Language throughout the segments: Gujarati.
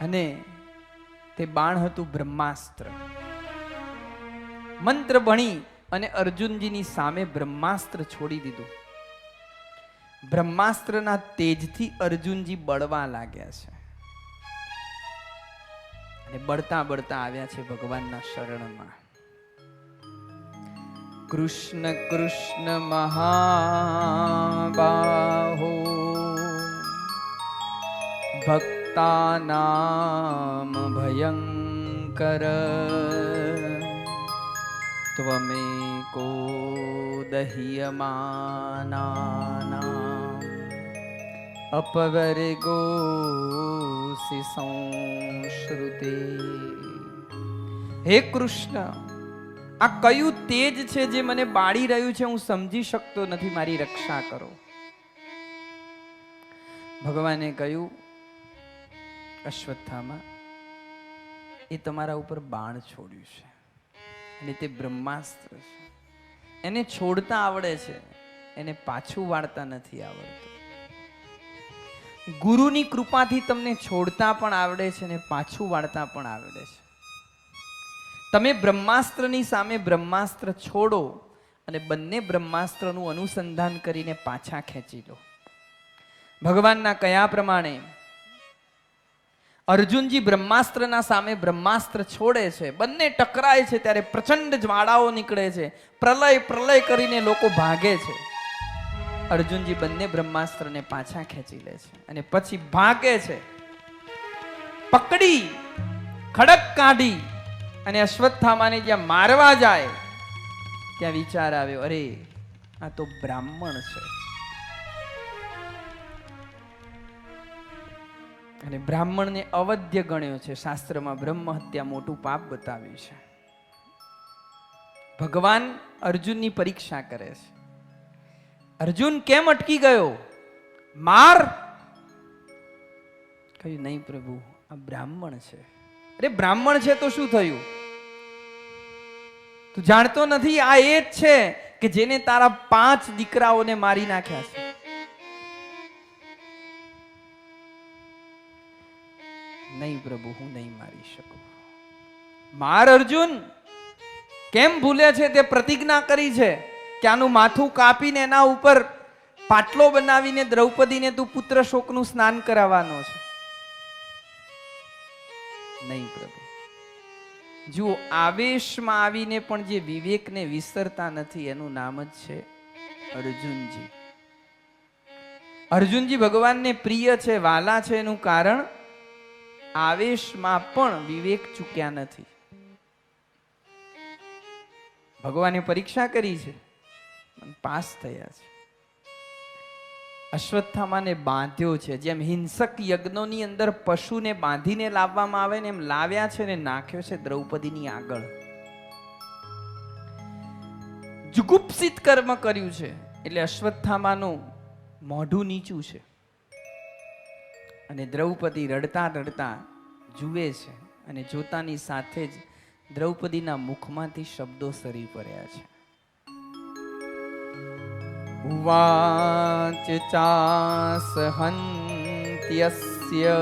અને તે બાણ હતું બ્રહ્માસ્ત્ર. મંત્ર ભણી અને અર્જુનજીની સામે બ્રહ્માસ્ત્ર છોડી દીધું. બ્રહ્માસ્ત્રના તેજથી અર્જુનજી બળવા લાગ્યા છે. અને બળતા બળતા આવ્યા છે ભગવાનના શરણમાં. કૃષ્ણ કૃષ્ણ મહાબાહો. ભક્તાનામ ભયંકર ત્વમેકો દહ્યમાનાનામ અપવર્ગોસि સંશ્રુતે હે કૃષ્ણ આ કયું તેજ છે જે મને બાળી રહ્યું છે? હું સમજી શકતો નથી. મારી રક્ષા કરો. ભગવાને કહ્યું અશ્વત્થામાં, એ તમારા ઉપર બાણ છોડ્યું છે. અને તે બ્રહ્માસ્ત્ર છે. એને છોડતા આવડે છે, એને પાછું વાળતા નથી આવડતું. ગુરુની કૃપાથી તમને છોડતા પણ આવડે છે અને પાછું વાળતા પણ આવડે છે. તમે બ્રહ્માસ્ત્રની સામે બ્રહ્માસ્ત્ર છોડો અને બંને બ્રહ્માસ્ત્રનું અનુસંધાન કરીને પાછા ખેંચી લો. ભગવાનના કયા પ્રમાણે અર્જુનજી બ્રહ્માસ્ત્રના સામે બ્રહ્માસ્ત્ર છોડે છે. બંને ટકરાય છે ત્યારે પ્રચંડ જ્વાળાઓ નીકળે છે. પ્રલય પ્રલય કરીને લોકો ભાગે છે. અર્જુનજી બંને બ્રહ્માસ્ત્રને પાછા ખેંચી લે છે અને પછી ભાગે છે. પકડી, ખડક કાઢી અને અશ્વત્થામાને જ્યાં મારવા જાય, ત્યાં વિચાર આવ્યો, અરે, આ તો બ્રાહ્મણ છે. અને બ્રાહ્મણને અવધ્ય ગણ્યો છે. શાસ્ત્રમાં બ્રહ્મ હત્યા મોટું પાપ બતાવ્યું છે. ભગવાન અર્જુનની પરીક્ષા કરે છે. અર્જુન કેમ અટકી ગયો? માર! કહ્યું, નહીં પ્રભુ, આ બ્રાહ્મણ છે. અરે, બ્રાહ્મણ છે તો શું થયું? તું જાણતો નથી, આ એ જ છે કે જેને તારા પાંચ દીકરાઓને મારી નાખ્યા છે. નહીં પ્રભુ, હું નહીં મારી શકું. માર અર્જુન, કેમ ભૂલે છે તે પ્રતિજ્ઞા કરી છે કે આનું માથું કાપીને એના ઉપર પાટલો બનાવીને દ્રૌપદીને તું પુત્ર શોકનું સ્નાન કરાવવાનો છે? નહીં પ્રભુ. જુઓ, આવેશમાં આવીને પણ જે વિવેકને વિસરતા નથી, એનું નામ જ છે અર્જુનજી. અર્જુનજી ભગવાનને પ્રિય છે, વાલા છે એનું કારણ આવેશમાં પણ વિવેક ચૂક્યા નથી. ભગવાને પરીક્ષા કરી છે પાસ થયા છે. અશ્વત્થામાને બાંધ્યો છે, જેમ હિંસક યજ્ઞોની અંદર પશુને બાંધીને લાવવામાં આવે ને એમ લાવ્યા છે ને નાખ્યો છે દ્રૌપદીની આગળ. જુગુપ્સિત કર્મ કર્યું છે, એટલે અશ્વત્થામાનું મોઢું નીચું છે. અને દ્રૌપદી રડતા રડતા જુએ છે અને જોતાની સાથે જ દ્રૌપદીના મુખમાંથી શબ્દો સરી પડ્યા છે. ઉવાચ ચાસહંત્યસ્ય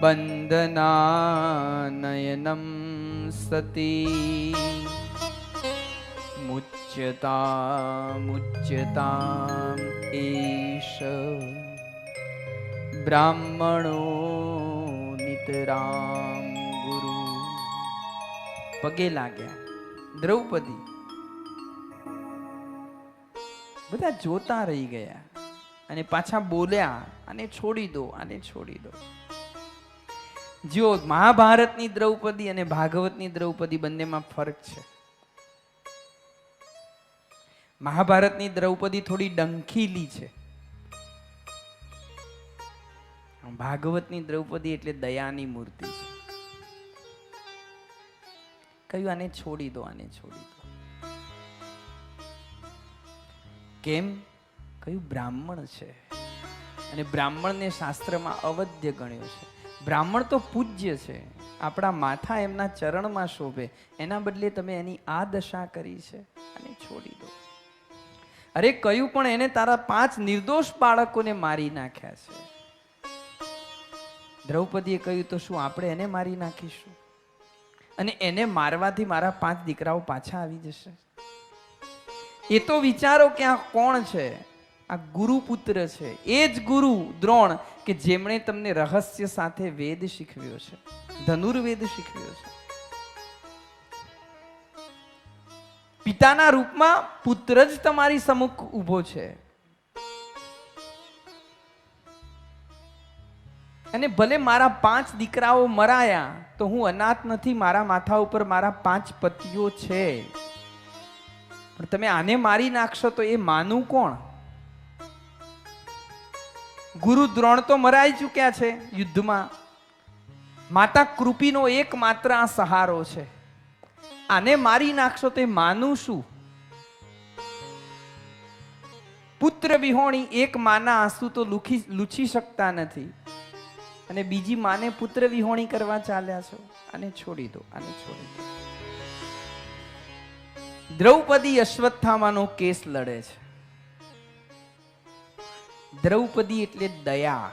બંધનાનયનમ સતી મુચ્યતા મુચ્યતા એશ બ્રાહ્મણો નિતરામ ગુરુ. પગે લાગ્યા. દ્રૌપદી બધા જોતા રહી ગયા અને પાછા બોલ્યા અને છોડી દો અને છોડી દો. જો મહાભારતની દ્રૌપદી અને ભાગવતની દ્રૌપદી બંનેમાં ફરક છે. મહાભારતની દ્રૌપદી થોડી ડંખીલી છે. ભાગવતની દ્રૌપદી એટલે દયાની મૂર્તિ છે. કહ્યું, આને છોડી દો, આને છોડી દો. કેમ? કયું બ્રાહ્મણ છે. અને બ્રાહ્મણને શાસ્ત્રમાં અવધ્ય ગણ્યો છે. બ્રાહ્મણ તો પૂજ્ય છે. આપણા માથા એમના ચરણમાં શોભે. એના બદલે તમે એની આ દશા કરી છે. અને છોડી દો. અરે કયું પણ એને તારા પાંચ નિર્દોષ બાળકોને મારી નાખ્યા છે. દ્રૌપદીએ કહ્યું, તો શું આપણે એને મારી નાખીશું? અને એને મારવાથી મારા પાંચ દીકરાઓ પાછા આવી જશે. એ તો વિચારો કે આ કોણ છે? આ ગુરુપુત્ર છે. એ જ ગુરુ દ્રોણ કે જેમણે તમને રહસ્ય સાથે વેદ શીખવ્યો છે. ધનુર્વેદ શીખવ્યો છે. પિતાના રૂપમાં પુત્ર જ તમારી સમુખ ઊભો છે. અને ભલે મારા પાંચ દીકરાઓ મરાયા, તો હું અનાથ નથી, મારા માથા ઉપર મારા પાંચ પતિઓ છે. પણ તમે આને મારી નાખશો તો એ માનું કોણ? ગુરુ દ્રોણ તો મરાઈ ચૂક્યા છે યુદ્ધમાં. માતા કૃપીનો એકમાત્ર આ સહારો છે. આને મારી નાખશો તો એ માનું શું? પુત્ર વિહોણી એક માના આંસુ તો લુખી લૂછી શકતા નથી. અને બીજી માને પુત્ર વિહોણી કરવા ચાલ્યા છો, આને છોડી દો, આને છોડી દો. દ્રૌપદી અશ્વત્થામાનો કેસ લડે છે. દ્રૌપદી એટલે દયા.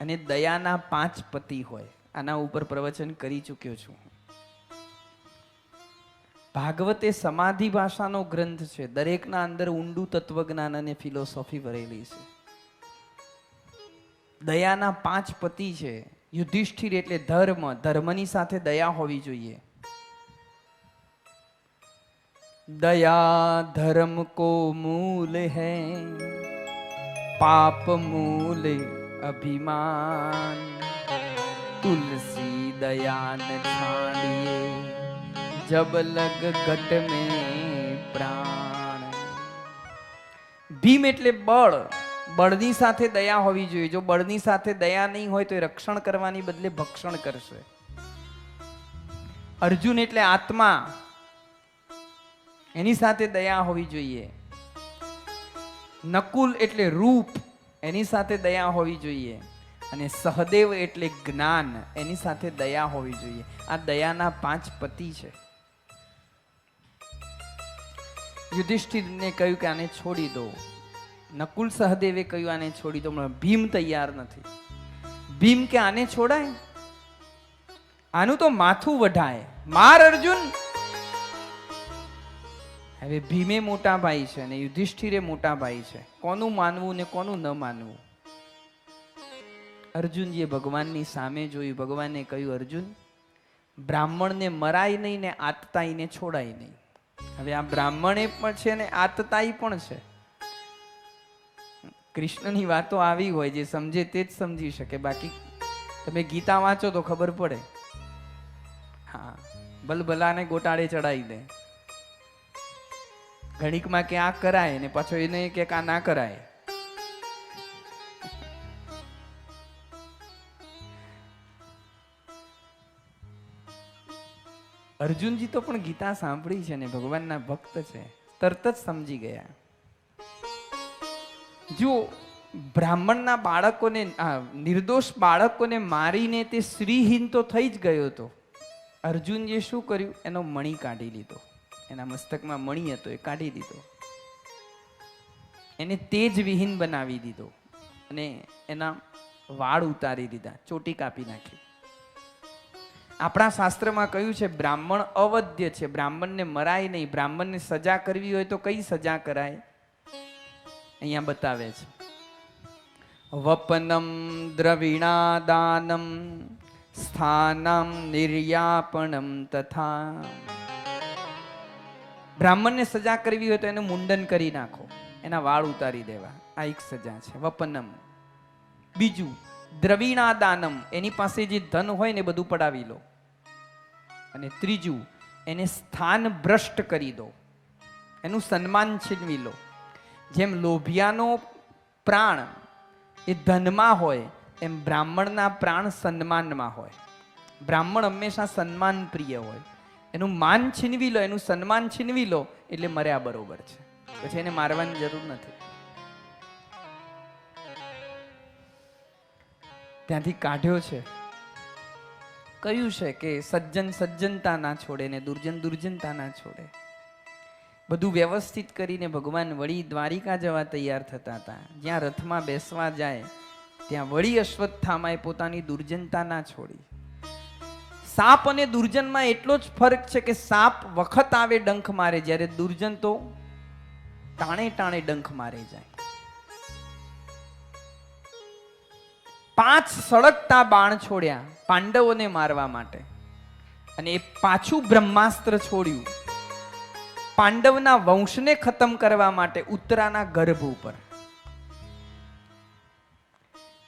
અને દયાના પાંચ પતિ હોય, આના ઉપર પ્રવચન કરી ચૂક્યો છું. ભાગવતે સમાધિ ભાષાનો ગ્રંથ છે, દરેકના અંદર ઊંડું તત્વજ્ઞાન અને ફિલોસોફી ભરેલી છે. દયાના પાંચ પતિ છે. યુધિષ્ઠિર એટલે ધર્મ, ધર્મની સાથે દયા હોવી જોઈએ. દયા ધર્મ કો મૂલ હે. પાપ મૂલ અભિમાન. તુલસી દયાન છાંડીએ. જબ લગ ઘટ મે પ્રાણ. ભીમ એટલે બળ. બળની સાથે દયા હોવી જોઈએ. જો બળની સાથે દયા નહીં હોય તો એ રક્ષણ કરવાની બદલે ભક્ષણ કરશે. અર્જુન એટલે આત્મા. એની સાથે દયા હોવી જોઈએ. નકુલ એટલે રૂપ. એની સાથે દયા હોવી જોઈએ. અને સહદેવ એટલે જ્ઞાન. એની સાથે દયા હોવી જોઈએ. આ દયાના પાંચ પતિ છે. યુધિષ્ઠિરને કહ્યું કે આને છોડી દો. નકુલ સહદેવે કહ્યું, આને છોડી દો. ભીમ તૈયાર નથી. ભીમ કે, આને છોડાય? આનું તો માથું વઢાય. માર, અર્જુન! હવે ભીમે મોટા ભાઈ છે અને યુધિષ્ઠિરે મોટા ભાઈ છે. કોનું માનવું ને કોનું ન માનવું? અર્જુનજીએ ભગવાનની સામે જોયું. ભગવાને કહ્યું, અર્જુન, બ્રાહ્મણને મરાય નહીં ને આતતાઈને છોડાય નહીં. હવે આ બ્રાહ્મણે પણ છે ને આતતાઈ પણ છે. કૃષ્ણની વાતો આવી હોય જે સમજે તે જ સમજી શકે. બાકી તમે ગીતા વાંચો તો ખબર પડે. હા, બલબલાને ગોટાળે ચડાવી દે. ઘણીકમાં કે આ કરાય ને પાછો એને કે આ ના કરાય. અર્જુનજી તો પણ ગીતા સાંભળી છે ને, ભગવાનના ભક્ત છે. તરત જ સમજી ગયા. જો બ્રાહ્મણના બાળકોને નિર્દોષ બાળકોને મારીને તે શ્રીહીન તો થઈ જ ગયો હતો અર્જુનજીએ શું કર્યું? એનો મણી કાઢી લીધો. એના મસ્તકમાં મણી હતો, એ કાઢી દીધો. એને તેજ વિહીન બનાવી દીધો અને એના વાળ ઉતારી દીધા, ચોટી કાપી નાખી. આપણા શાસ્ત્રમાં કહ્યું છે, બ્રાહ્મણ અવધ્ય છે. બ્રાહ્મણને મરાય નહીં. બ્રાહ્મણને સજા કરવી હોય તો કઈ સજા કરાય? અહીંયા બતાવે છે. વપનમ દ્રવિણાદાનમ સ્થાનમ નિર્યાપણમ તથા. બ્રાહ્મણને સજા કરવી હોય તો એનું મુંડન કરી નાખો. એના વાળ ઉતારી દેવા. આ એક સજા છે. વપનમ. બીજું, દ્રવિણાદાનમ. એની પાસે જે ધન હોય ને બધું પડાવી લો. અને ત્રીજું, એને સ્થાન ભ્રષ્ટ કરી દો. એનું સન્માન છીનવી લો. જેમ લોભિયાનો પ્રાણ એ ધનમાં હોય, એમ બ્રાહ્મણના પ્રાણ સન્માનમાં હોય. બ્રાહ્મણ હંમેશા સન્માન પ્રિય હોય. એનું માન છીનવી લો, એનું સન્માન છીનવી લો, એટલે મર્યા બરોબર છે. પછી એને મારવાની જરૂર નથી. ત્યાંથી કાઢ્યો છે. કહ્યું છે કે સજ્જન સજ્જનતા ના છોડે ને દુર્જન દુર્જનતા ના છોડે. બધું વ્યવસ્થિત કરીને ભગવાન વળી દ્વારિકા જવા તૈયાર થતા હતા. જ્યાં રથમાં બેસવા જાય, ત્યાં વળી અશ્વત્થામાએ પોતાની દુર્જનતા ના છોડી. સાપ અને દુર્જનમાં એટલો જ ફરક છે કે સાપ વખત આવે ડંખ મારે, જ્યારે દુર્જન તો ટાણે ટાણે ડંખ મારે જાય. પાંચ સળગતા બાણ છોડ્યા પાંડવોને મારવા માટે. અને એ પાછું બ્રહ્માસ્ત્ર છોડ્યું. પાંડવના વંશને ખતમ કરવા માટે ઉત્તરાના ગર્ભ ઉપર.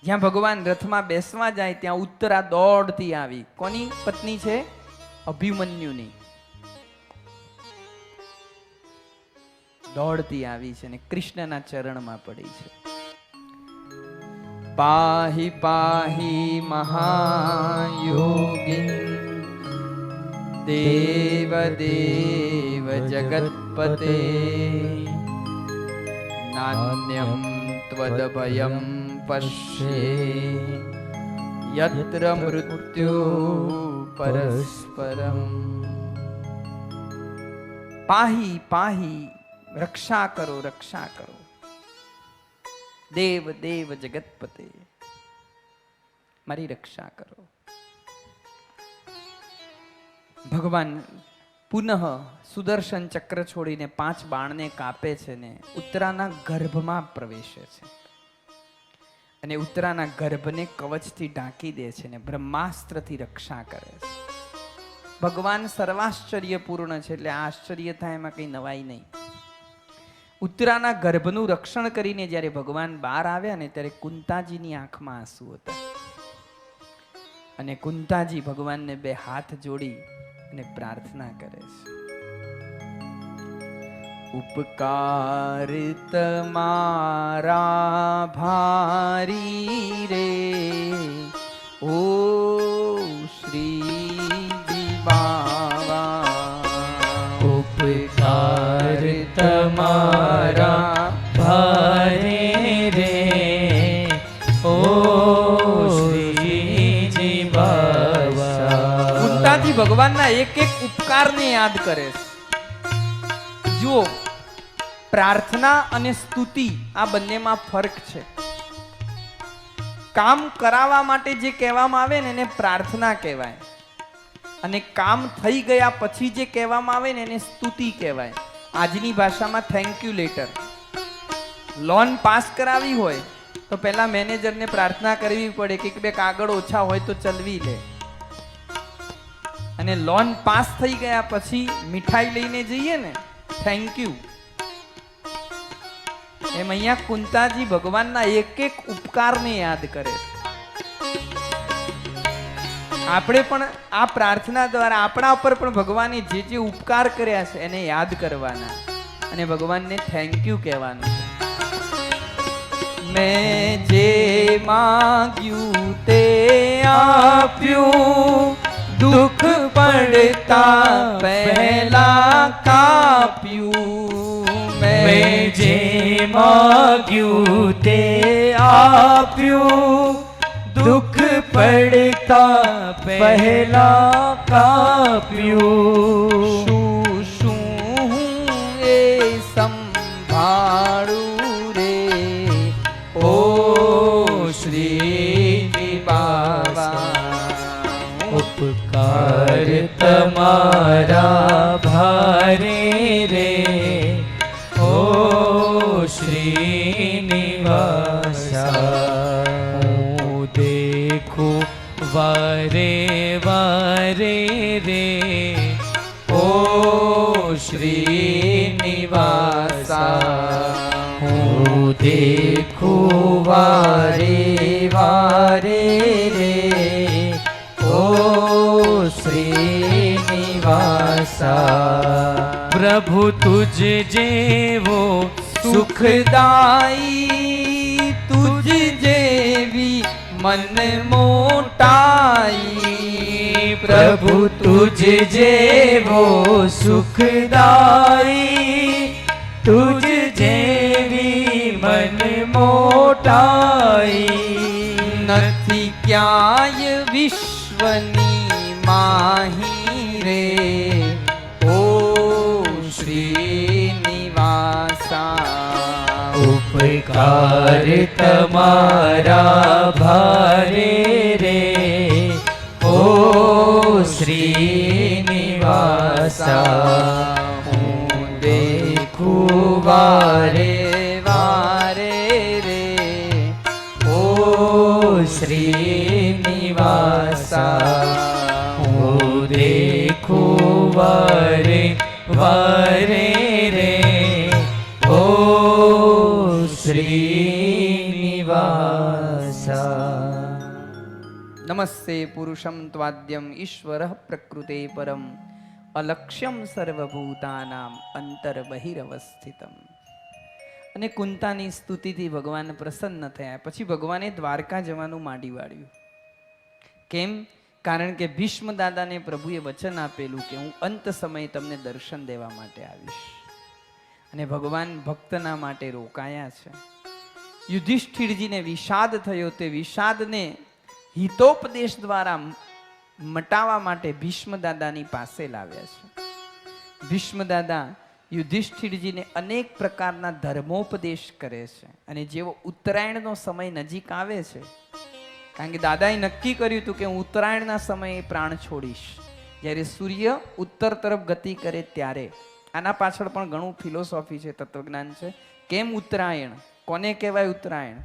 જ્યાં ભગવાન રથમાં બેસવા જાય ત્યાં ઉત્તરા દોડતી આવી. કોની પત્ની છે? અભિમન્યુની. દોડતી આવી છે ને કૃષ્ણના ચરણમાં પડી છે. પાહી પાહી મહાયોગી દેવ દેવ જગત્પતે નાન્યમ ત્વદભયમ પશ્યે યત્ર મૃત્યુ પરસ્પરમ પાહી પાહી રક્ષા કરો રક્ષા કરો દેવ દેવ જગતપતે મારી રક્ષા કરો ભગવાન પુનઃ સુદર્શન ચક્ર છોડીને પાંચ બાણને કાપે છે ને ઉત્તરાના ગર્ભમાં પ્રવેશે છે. અને ઉત્તરાના ગર્ભને કવચથી ઢાંકી દે છે ને બ્રહ્માસ્ત્રથી રક્ષા કરે છે. ભગવાન સર્વાશ્ચર્યપૂર્ણ છે એટલે આશ્ચર્ય થાય એમાં કંઈ નવાઈ નહીં. ઉત્તરાના ગર્ભનું રક્ષણ કરીને જ્યારે ભગવાન બહાર આવ્યા ને ત્યારે કુંતાજીની આંખમાં આંસુ હતા. અને કુંતાજી ભગવાનને બે હાથ જોડી અને પ્રાર્થના કરે છે. ઉપકાર તમારા ભારી રે ઓ ભગવાનના એક એક ઉપકારને યાદ કરે છે. જુઓ, પ્રાર્થના અને સ્તુતિ આ બંનેમાં ફરક છે. કામ કરાવવા માટે જે કહેવામાં આવે ને એને પ્રાર્થના કહેવાય. અને કામ થઈ ગયા પછી જે કહેવામાં આવે ને એને સ્તુતિ કહેવાય. આજની ભાષામાં thank you letter loan pass કરાવી હોય તો પહેલા મેનેજરને પ્રાર્થના કરવી પડે કે બે કાગળ ઓછા હોય તો ચલવી લે. અને લોન પાસ થઈ ગયા પછી મીઠાઈ લઈને જઈએ ને થેન્ક યુ એમ અહીંયા કુંતાજી ભગવાનના એક એક ઉપકારને યાદ કરે. આપણે પણ આ પ્રાર્થના દ્વારા આપણા ઉપર પણ ભગવાને જે જે ઉપકાર કર્યા છે એને યાદ કરવાના. અને ભગવાનને થેન્ક યુ કહેવાનું મેં જે માગ્યું તે આપ્યું. દુઃખ પડતા પહેલા કાપ્યું. મેં જે માગ્યું તે આપ્યું. દુઃખ પડતા પહેલા કાપ્યું. તમારા ભારે રે ઓ શ્રીનિવાસા હું દેખું વારે વારે રે વારે વારે પ્રભુ તુજ જેવો સુખદાઈ તુજ જેવી મન મોટાઈ પ્રભુ તુજ જેવો સુખદાઈ તુજ જેવી મન મોટાઈ નથી ક્યાંય વિશ્વની માહી રે શ્રીનિવાસા ઉપકાર તમારા ભારે રે ઓ હું દેખું વારે નમસ્તે પુરુષમ ત્વાદ્યમ ઈશ્વર પ્રકૃતે પરમ અલક્ષ્યમ સર્વભૂતાનામ અંતર બહિરવસ્થિતમ અને કુંતાની સ્તુતિથી ભગવાન પ્રસન્ન થયા. પછી ભગવાને દ્વારકા જવાનું માંડી વાળ્યું. કેમ? કારણ કે ભીષ્મ દાદાને પ્રભુએ વચન આપેલું કે હું અંત સમયે તમને દર્શન દેવા માટે આવીશ. અને ભગવાન ભક્તના માટે રોકાયા છે. યુધિષ્ઠિરજીને વિષાદ થયો તે વિષાદને હિતોપદેશ દ્વારા મટાવા માટે ભીષ્મ દાદાની પાસે લાવ્યા છે. ભીષ્મ દાદા યુધિષ્ઠિરજીને અનેક પ્રકારના ધર્મોપદેશ કરે છે અને જેવો ઉત્તરાયણનો સમય નજીક આવે છે, કારણ કે દાદાએ નક્કી કર્યું હતું કે હું ઉત્તરાયણના સમયે પ્રાણ છોડીશ. જ્યારે સૂર્ય ઉત્તર તરફ ગતિ કરે ત્યારે. આના પાછળ પણ ઘણું ફિલોસોફી છે, તત્વજ્ઞાન છે. કેમ ઉત્તરાયણ? કોને કહેવાય ઉત્તરાયણ?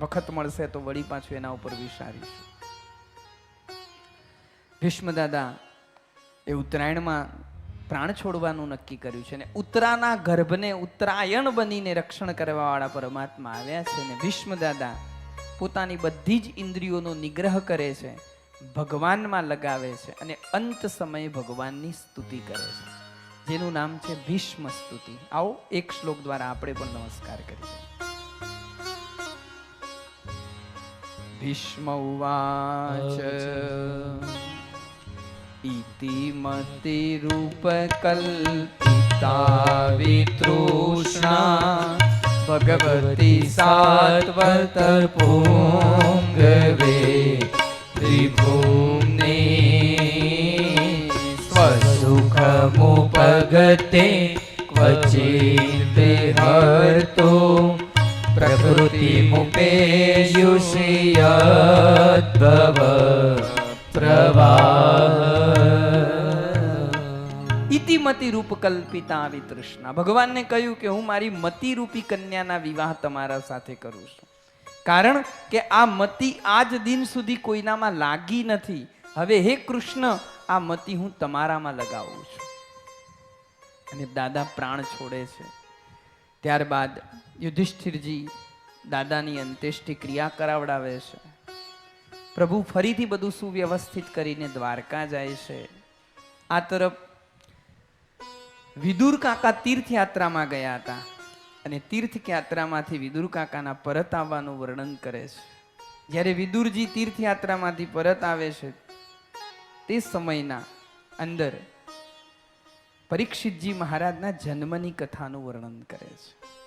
વખત મળશે તો વળી પાછું એના ઉપર વિચારીશું. ભીષ્મ દાદા, એ ઉત્તરાયણમાં પ્રાણ છોડવાનું નક્કી કર્યું છે ને ઉત્તરાના ગર્ભને ઉત્તરાયણ બનીને રક્ષણ કરવાવાળા પરમાત્મા આવ્યા છે ને ભીષ્મ દાદા પોતાની બધી જ ઇન્દ્રિયોનો નિગ્રહ કરે છે, ભગવાનમાં લગાવે છે અને અંત સમયે ભગવાનની સ્તુતિ કરે છે. જેનું નામ છે ભીષ્મ સ્તુતિ. આવો એક શ્લોક દ્વારા આપણે પણ નમસ્કાર કરીએ. ભીષ્મ ઉવાચ ઇતિ મતિરૂપકલ્પિતા વિતૃષ્ણા ભગવતી સાત્વત પૂંગવે ત્રિભુમને સ્વસુખમુપગતે ક્વચિત હર્તો પ્રવાહ. ભગવાનને કહ્યું કે હું મારી મતિ કન્યાના વિવાહ તમારા સાથે કરું છું. કારણ કે આ મતિ આજ દિન સુધી કોઈનામાં લાગી નથી. હવે હે કૃષ્ણ, આ મતિ હું તમારામાં લગાવું છું. અને દાદા પ્રાણ છોડે છે. ત્યારબાદ યુધિષ્ઠિરજી દાદાની અંત્યેષ્ટિ ક્રિયા કરાવડાવે છે. પ્રભુ ફરીથી બધું સુવ્યવસ્થિત કરીને દ્વારકા જાય છે. આ તરફ વિદુર કાકા તીર્થયાત્રામાં ગયા હતા અને તીર્થયાત્રામાંથી વિદુર કાકાના પરત આવવાનું વર્ણન કરે છે. જ્યારે વિદુરજી તીર્થયાત્રામાંથી પરત આવે છે, તે સમયના અંદર પરીક્ષિતજી મહારાજના જન્મની કથાનું વર્ણન કરે છે.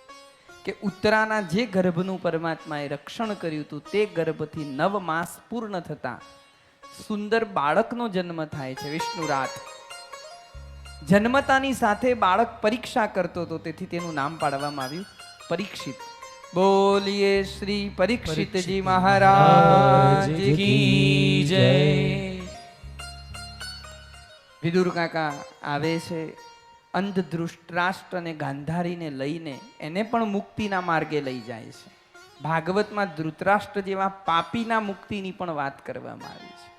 કે ઉત્તરાના જે ગર્ભનું પરમાત્માએ રક્ષણ કર્યું હતું તે ગર્ભથી નવ માસ પૂર્ણ થતા સુંદર બાળકનો જન્મ થાય છે વિષ્ણુરાત જન્મતાની સાથે બાળક પરીક્ષા કરતો હતો તેથી તેનું નામ પાડવામાં આવ્યું પરીક્ષિત. બોલીએ શ્રી પરીક્ષિતજી મહારાજ કી જય. વિદુર કાકા આવે છે. અંધ ધૃષ્ટ્રાષ્ટ્ર અને ગાંધારીને લઈને એને પણ મુક્તિના માર્ગે લઈ જાય છે. ભાગવતમાં ધૃતરાષ્ટ્ર જેવા પાપીના મુક્તિની પણ વાત કરવામાં આવી